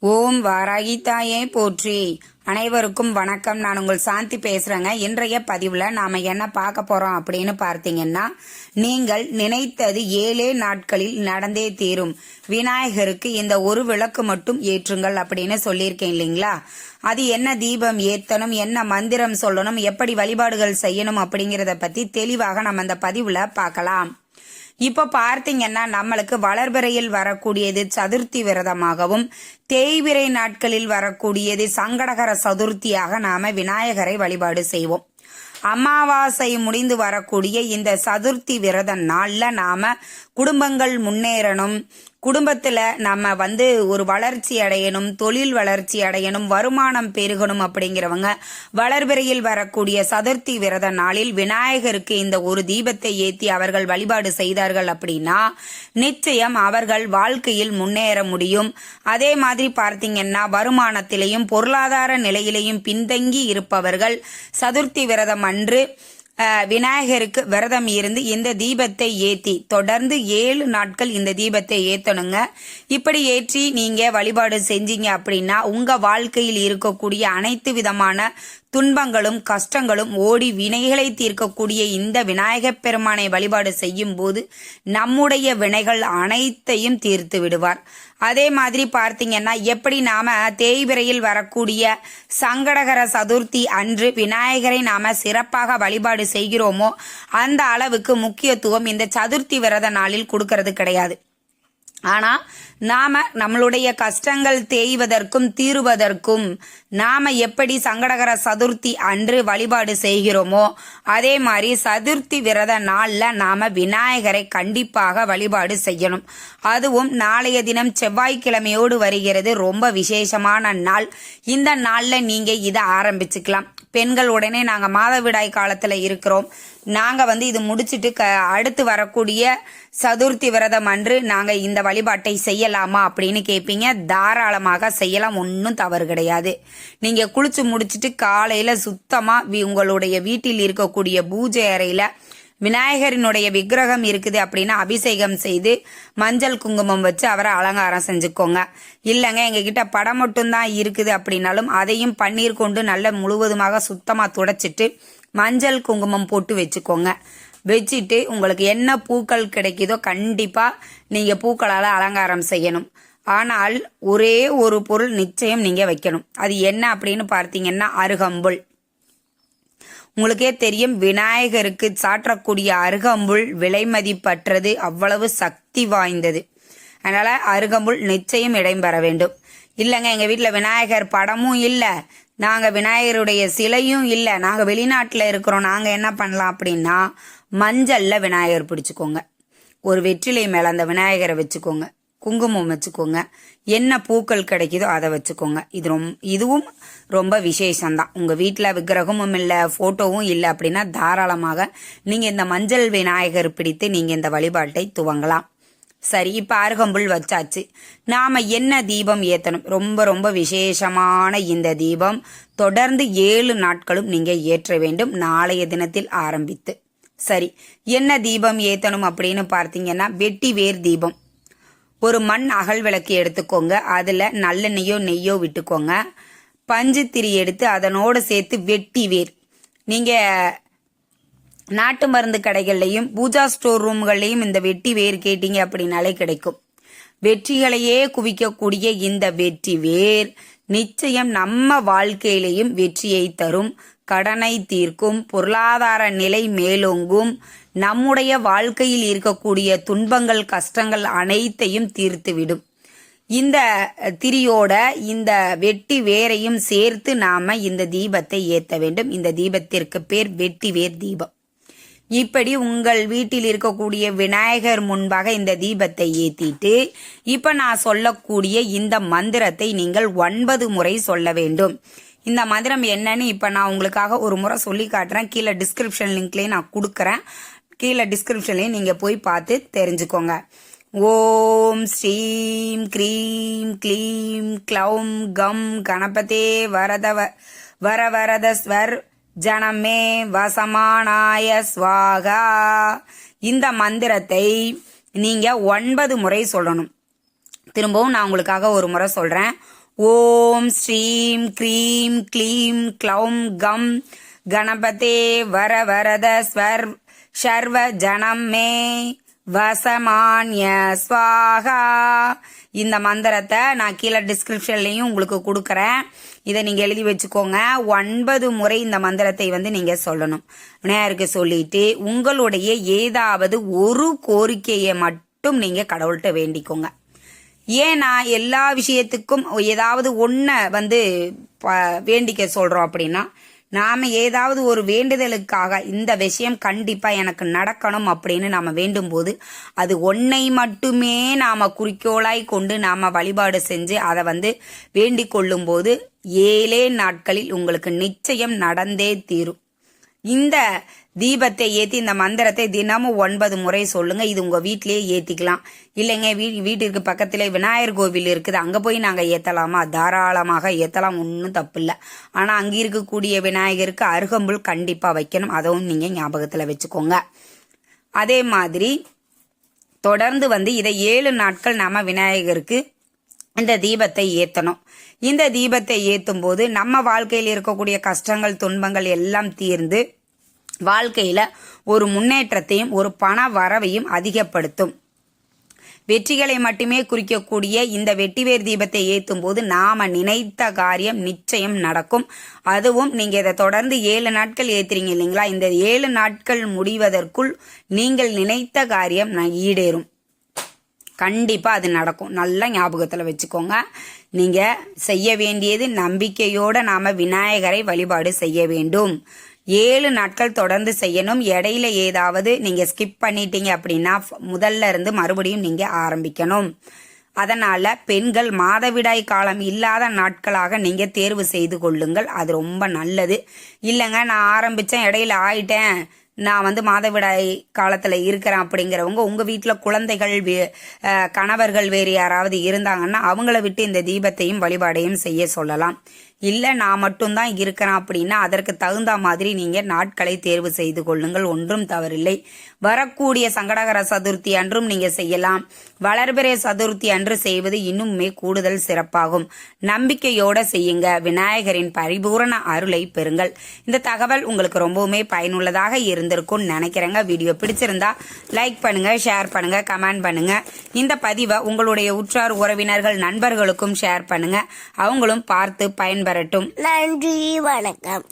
ஓம் வாராகி தாயே போற்றி. அனைவருக்கும் வணக்கம். நான் உங்கள் சாந்தி பேசுறேங்க. இன்றைய பதிவுல நாம என்ன பார்க்க போறோம் அப்படின்னு பார்த்தீங்கன்னா நீங்கள் நினைத்தது ஏழே நாட்களில் நடந்தே தீரும். விநாயகருக்கு இந்த ஒரு விளக்கு மட்டும் ஏற்றுங்கள் அப்படின்னு சொல்லியிருக்கேன் இல்லைங்களா? அது என்ன தீபம் ஏத்தணும் என்ன மந்திரம் சொல்லணும் எப்படி வழிபாடுகள் செய்யணும் அப்படிங்கறத பத்தி தெளிவாக நம்ம அந்த பதிவுல பார்க்கலாம். இப்போ பார்த்தீங்கன்னா நம்மளுக்கு வளர்பிறையில் வரக்கூடியது சதுர்த்தி விரதமாகவும் தேய்பிறை நாட்களில் வரக்கூடியது சங்கடகர சதுர்த்தியாக நாம விநாயகரை வழிபாடு செய்வோம். அமாவாசை முடிந்து வரக்கூடிய இந்த சதுர்த்தி விரத நாள்ல நாம குடும்பங்கள் முன்னேறணும் குடும்பத்தில் நம்ம வந்து ஒரு வளர்ச்சி அடையணும் தொழில் வளர்ச்சி அடையணும் வருமானம் பெருகணும் அப்படிங்கிறவங்க வளர்பிறையில் வரக்கூடிய சதுர்த்தி விரத நாளில் விநாயகருக்கு இந்த ஒரு தீபத்தை ஏற்றி அவர்கள் வழிபாடு செய்தார்கள் அப்படின்னா நிச்சயம் அவர்கள் வாழ்க்கையில் முன்னேற முடியும். அதே மாதிரி பார்த்தீங்கன்னா வருமானத்திலையும் பொருளாதார நிலையிலையும் பின்தங்கி இருப்பவர்கள் சதுர்த்தி விரதம் அன்று விநாயகருக்கு விரதம் இருந்து இந்த தீபத்தை ஏற்றி தொடர்ந்து ஏழு நாட்கள் இந்த தீபத்தை ஏற்றணுங்க இப்படி ஏற்றி நீங்கள் வழிபாடு செஞ்சீங்க அப்படின்னா உங்கள் வாழ்க்கையில் இருக்கக்கூடிய அனைத்து விதமான துன்பங்களும் கஷ்டங்களும் ஓடி வினைகளை தீர்க்கக்கூடிய இந்த விநாயகப் பெருமானை வழிபாடு செய்யும் போது நம்முடைய வினைகள் அனைத்தையும் தீர்த்து விடுவார். அதே மாதிரி பார்த்தீங்கன்னா எப்படி நாம தேய்பிரையில் வரக்கூடிய சங்கடகர சதுர்த்தி அன்று விநாயகரை நாம சிறப்பாக வழிபாடு செய்கிறோமோ அந்த அளவுக்கு முக்கியத்துவம் இந்த சதுர்த்தி விரத நாளில் கொடுக்கறது கிடையாது. ஆனா நாம நம்மளுடைய கஷ்டங்கள் தேய்வதற்கும் தீருவதற்கும் நாம எப்படி சங்கடகர சதுர்த்தி அன்று வழிபாடு செய்கிறோமோ அதே மாதிரி சதுர்த்தி விரத நாள்ல நாம விநாயகரை கண்டிப்பாக வழிபாடு செய்யணும். அதுவும் நாளைய தினம் செவ்வாய்க்கிழமையோடு வருகிறது. ரொம்ப விசேஷமான நாள். இந்த நாள்ல நீங்க இதை ஆரம்பிச்சுக்கலாம். பெண்கள் உடனே நாங்கள் மாதவிடாய் காலத்தில் இருக்கிறோம். நாங்கள் வந்து இது முடிச்சிட்டு க அடுத்து வரக்கூடிய சதுர்த்தி விரதம் அன்று நாங்கள் இந்த வழிபாட்டை செய்யலாமா அப்படின்னு கேட்பீங்க தாராளமாக செய்யலாம் ஒன்றும் தவறு கிடையாது. நீங்கள் குளிச்சு முடிச்சிட்டு காலையில் சுத்தமாக உங்களுடைய வீட்டில் இருக்கக்கூடிய பூஜை அறையில் விநாயகரினுடைய விக்கிரகம் இருக்குது அப்படின்னா அபிஷேகம் செய்து மஞ்சள் குங்குமம் வச்சு அவரை அலங்காரம் செஞ்சுக்கோங்க. இல்லைங்க எங்ககிட்ட படம் மட்டும்தான் இருக்குது அப்படின்னாலும் அதையும் பன்னீர் கொண்டு நல்ல முழுவதுமாக சுத்தமாக துடைச்சிட்டு மஞ்சள் குங்குமம் போட்டு வச்சுக்கோங்க. வச்சுட்டு உங்களுக்கு என்ன பூக்கள் கிடைக்குதோ கண்டிப்பாக நீங்கள் பூக்களால் அலங்காரம் செய்யணும். ஆனால் ஒரே ஒரு பொருள் நிச்சயம் நீங்கள் வைக்கணும். அது என்ன அப்படின்னு பார்த்தீங்கன்னா அருகம்புல். உங்களுக்கே தெரியும் விநாயகருக்கு சாற்றக்கூடிய அருகம்புல் விலை மதிப்பற்றது அவ்வளவு சக்தி வாய்ந்தது. அதனால அருகம்புல் நிச்சயம் இடம்பெற வேண்டும். இல்லைங்க எங்க வீட்டில் விநாயகர் படமும் இல்லை. நாங்கள் விநாயகருடைய சிலையும் இல்லை. நாங்கள் வெளிநாட்டில் இருக்கிறோம். நாங்கள் என்ன பண்ணலாம் அப்படின்னா மஞ்சளில் விநாயகர் பிடிச்சிக்கோங்க. ஒரு வெற்றிலை மேலே அந்த விநாயகரை வச்சுக்கோங்க. குங்குமம் வச்சுக்கோங்க. என்ன பூக்கள் கிடைக்குதோ அதை வச்சுக்கோங்க. இது ரொம் இதுவும் ரொம்ப விசேஷம்தான். உங்கள் வீட்டில் விக்கிரகமும் இல்லை ஃபோட்டோவும் இல்லை அப்படின்னா தாராளமாக நீங்கள் இந்த மஞ்சள் விநாயகர் பிடித்து நீங்கள் இந்த வழிபாட்டை துவங்கலாம். சரி இப்போ அருகம்புல் வச்சாச்சு. நாம் என்ன தீபம் ஏற்றணும் ரொம்ப ரொம்ப விசேஷமான இந்த தீபம் தொடர்ந்து ஏழு நாட்களும் நீங்கள் ஏற்ற வேண்டும். நாளைய தினத்தில் ஆரம்பித்து. சரி என்ன தீபம் ஏற்றணும் அப்படின்னு பார்த்தீங்கன்னா வெட்டி வேர் தீபம். ஒரு மண் அகல் விளக்கு எடுத்துக்கோங்க. அதில் நல்லெண்ணெயோ நெய்யோ விட்டுக்கோங்க. பஞ்சு திரி எடுத்து அதனோடு சேர்த்து வெட்டி வேர். நீங்கள் நாட்டு மருந்து கடைகள்லையும் பூஜா ஸ்டோர் ரூம்கள்லையும் இந்த வெட்டி வேர் கேட்டீங்க அப்படின்னாலே கிடைக்கும். வெற்றிகளையே குவிக்கக்கூடிய இந்த வெற்றி வேர் நிச்சயம் நம்ம வாழ்க்கையிலையும் வெற்றியை தரும். கடனை தீர்க்கும். பொருளாதார நிலை மேலோங்கும். நம்முடைய வாழ்க்கையில் இருக்கக்கூடிய துன்பங்கள் கஷ்டங்கள் அனைத்தையும் தீர்த்துவிடும். இந்த திரியோட இந்த வெட்டி வேரையும் சேர்த்து நாம இந்த தீபத்தை ஏற்ற வேண்டும். இந்த தீபத்திற்கு பேர் வெட்டி வேர் தீபம். இப்படி உங்கள் வீட்டில் இருக்கக்கூடிய விநாயகர் முன்பாக இந்த தீபத்தை ஏத்திட்டு இப்ப நான் சொல்லக்கூடிய இந்த மந்திரத்தை நீங்கள் ஒன்பது முறை சொல்ல வேண்டும். இந்த மந்திரம் என்னன்னு இப்ப நான் உங்களுக்காக ஒரு முறை சொல்லி காட்டுறேன். கீழே டிஸ்கிரிப்ஷன் லிங்க்லேயே நான் கொடுக்குறேன். கீழே டிஸ்கிரிப்ஷன்லையும் நீங்கள் போய் பார்த்து தெரிஞ்சுக்கோங்க. ஓம் ஸ்ரீம் க்ரீம் க்ளீம் க்ளௌம் கம் கணபதே வரதவ வர ஸ்வர் ஜனமே வசமானாய ஸ்வாகா இந்த மந்திரத்தை நீங்க ஒன்பது முறை சொல்லணும். திரும்பவும் நான் உங்களுக்காக ஒரு முறை சொல்றேன். ஓம் ஸ்ரீம் க்ரீம் க்ளீம் க்ளௌம் கம் கணபதே வர வரத ஸ்வர் சர்வ ஜனம் மே வசமான்ய ஸ்வாகா இந்த மந்திரத்தை நான் கீழே டிஸ்கிரிப்ஷன்லையும் உங்களுக்கு கொடுக்குறேன். இதை நீங்கள் எழுதி வச்சுக்கோங்க. ஒன்பது முறை இந்த மந்திரத்தை வந்து நீங்கள் சொல்லணும். விநாயகருக்கு சொல்லிட்டு உங்களுடைய ஏதாவது ஒரு கோரிக்கையை மட்டும் நீங்கள் கடவுள்கிட்ட வேண்டிக்கோங்க. ஏன்னா எல்லா விஷயத்துக்கும் ஏதாவது ஒன்றை வந்து ப- வேண்டிக்க சொல்கிறோம் அப்படின்னா நாம் ஏதாவது ஒரு வேண்டுதலுக்காக இந்த விஷயம் கண்டிப்பாக எனக்கு நடக்கணும் அப்படின்னு நாம் வேண்டும்போது அது ஒன்றை மட்டுமே நாம் குறிக்கோளாய் கொண்டு நாம் வழிபாடு செஞ்சு அதை வந்து வேண்டிக் கொள்ளும்போது ஏழே நாட்களில் உங்களுக்கு நிச்சயம் நடந்தே தீரும். இந்த தீபத்தை ஏத்தி இந்த மந்திரத்தை தினமும் ஒன்பது முறை சொல்லுங்க. இது உங்க வீட்டிலேயே ஏத்திக்கலாம். இல்லைங்க வீ வீட்டிற்கு பக்கத்துல விநாயகர் கோவில் இருக்குது. அங்க போய் நாங்க ஏத்தலாமா? தாராளமாக ஏத்தலாம். ஒன்றும் தப்பு இல்லை ஆனா அங்க இருக்கக்கூடிய விநாயகருக்கு அருகம்புல் கண்டிப்பா வைக்கணும். அதுவும் நீங்க ஞாபகத்துல வச்சுக்கோங்க. அதே மாதிரி தொடர்ந்து வந்து இதை ஏழு நாட்கள் நாம விநாயகருக்கு இந்த தீபத்தை ஏத்தணும். இந்த தீபத்தை ஏத்தும் போது நம்ம வாழ்க்கையில் இருக்கக்கூடிய கஷ்டங்கள் துன்பங்கள் எல்லாம் தீர்ந்து வாழ்க்கையில ஒரு முன்னேற்றத்தையும் ஒரு பண வரவையும் அதிகப்படுத்தும். வெற்றிகளை மட்டுமே குறிக்கக்கூடிய இந்த வெட்டிவேர் தீபத்தை ஏற்றும் போது நாம நினைத்த காரியம் நிச்சயம் நடக்கும். அதுவும் நீங்க இதை தொடர்ந்து ஏழு நாட்கள் ஏத்துறீங்க இல்லைங்களா? இந்த ஏழு நாட்கள் முடிவதற்குள் நீங்கள் நினைத்த காரியம் ஈடேறும். கண்டிப்பா அது நடக்கும். நல்லா ஞாபகத்துல வச்சுக்கோங்க. நீங்க செய்ய வேண்டியது நம்பிக்கையோட நாம விநாயகரை வழிபாடு செய்ய வேண்டும். ஏழு நாட்கள் தொடர்ந்து செய்யணும். இடையில ஏதாவது நீங்க ஸ்கிப் பண்ணிட்டீங்க அப்படின்னா முதல்ல இருந்து மறுபடியும் நீங்க ஆரம்பிக்கணும். அதனால பெண்கள் மாதவிடாய் காலம் இல்லாத நாட்களாக நீங்க தேர்வு செய்து கொள்ளுங்கள். அது ரொம்ப நல்லது. இல்லைங்க நான் ஆரம்பிச்சேன் இடையில ஆயிட்டேன். நான் வந்து மாதவிடாய் காலத்தில் இருக்கிறேன் அப்படிங்கிறவங்க உங்கள் வீட்டில் குழந்தைகள் வே- கணவர்கள் வேறு யாராவது இருந்தாங்கன்னா அவங்கள விட்டு இந்த தீபத்தையும் வழிபாடையும் செய்ய சொல்லலாம். இல்லை நான் மட்டும்தான் இருக்கிறேன் அப்படின்னா அதற்கு தகுந்த மாதிரி நீங்கள் நாட்களை தேர்வு செய்து கொள்ளுங்கள். ஒன்றும் தவறில்லை. வரக்கூடிய சங்கடகர சதுர்த்தி அன்றும் நீங்கள் செய்யலாம். வளர்பிறை சதுர்த்தி அன்று செய்வது இன்னுமே கூடுதல் சிறப்பாகும். நம்பிக்கையோட செய்யுங்க. விநாயகரின் பரிபூரண அருளை பெறுங்கள். இந்த தகவல் உங்களுக்கு ரொம்பவுமே பயனுள்ளதாக இருந்திருக்கும்னு நினைக்கிறேங்க. வீடியோ பிடிச்சிருந்தா லைக் பண்ணுங்க ஷேர் பண்ணுங்க கமெண்ட் பண்ணுங்க. இந்த பதிவை உங்களுடைய உற்றார் உறவினர்கள் நண்பர்களுக்கும் ஷேர் பண்ணுங்க. அவங்களும் பார்த்து வரட்டும் நன்றி வணக்கம்.